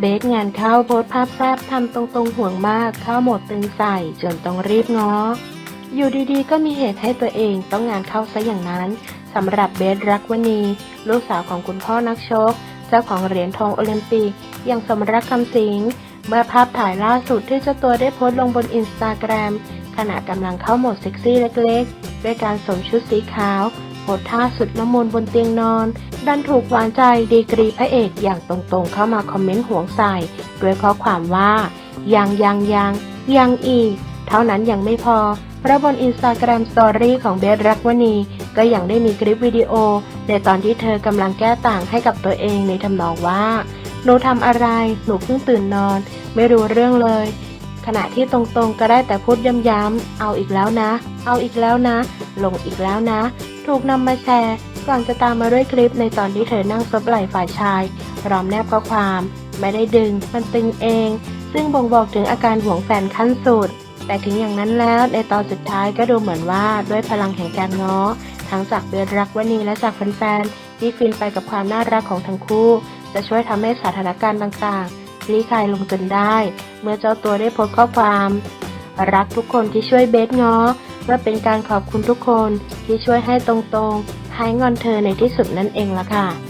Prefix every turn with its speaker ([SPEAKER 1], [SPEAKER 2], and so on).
[SPEAKER 1] เบสงานเข้าโพสภาพแซบทำตรงๆห่วงมากเข้าหมดตึงใส่จนต้องรีบง้อ อยู่ดีๆ ก็มีเหตุให้ตัวเองต้องงานเข้าซะอย่างนั้นสำหรับเบสรักวณีลูกสาวของคุณพ่อนักชก เจ้าของเหรียญทองโอลิมปิกอย่างสมรักคำสิงเมื่อภาพถ่ายล่าสุดที่เจ้าตัวได้โพสต์ลงบนอินสตาแกรมขณะกำลังเข้าโหมดเซ็กซี่เล็กๆ ด้วยการสวมชุดสีขาว โพสท่าสุดละมุนบนเตียงนอน ดันถูกหวานใจดีกรีพระเอกอย่างตรงๆเข้ามาคอมเมนต์ห่วงใส่ด้วยข้อความว่ายังยังยังยังอีก เท่านั้นยังไม่พอเพราะบนอินสตาแกรมสตอรี่ของเบสรักวณี ก็ยังได้มีคลิปวิดีโอ ในตอนที่เธอกำลังแก้ต่างให้กับตัวเองในทำนองว่า หนูทำอะไร หนูเพิ่งตื่นนอน ไม่รู้เรื่องเลย ขณะที่ตรงๆก็ได้แต่พูดย้ำๆเอาอีกแล้วนะ เอาอีกแล้วนะ ลงอีกแล้วนะ ถูกนำมาแชร์ ก่อนจะตามมาด้วยคลิปในตอนที่เธอนั่งซบไหล่ฝ่ายชายร้อมแนบข้อความ ไม่ได้ดึง มันตึงเอง ซึ่งบ่งบอกถึงอาการห่วงแฟนขั้นสุด แต่ถึงอย่างนั้นแล้วในตอนสุดท้ายก็ดูเหมือนว่าด้วยพลังแห่งการง้อ ทั้งจากเบสรักวณีและจากแฟนๆที่ฟินไปกับความน่ารักของทั้งคู่ จะช่วยทำให้สถานการณ์ต่างๆ ลี่คลายลงจนได้ เมื่อเจ้าตัวได้โพสต์ข้อความ รักทุกคนที่ช่วยเบสง้อว่าเป็นการขอบคุณทุกคนที่ช่วยให้ตรงๆหายงอนเธอในที่สุดนั่นเองละค่ะ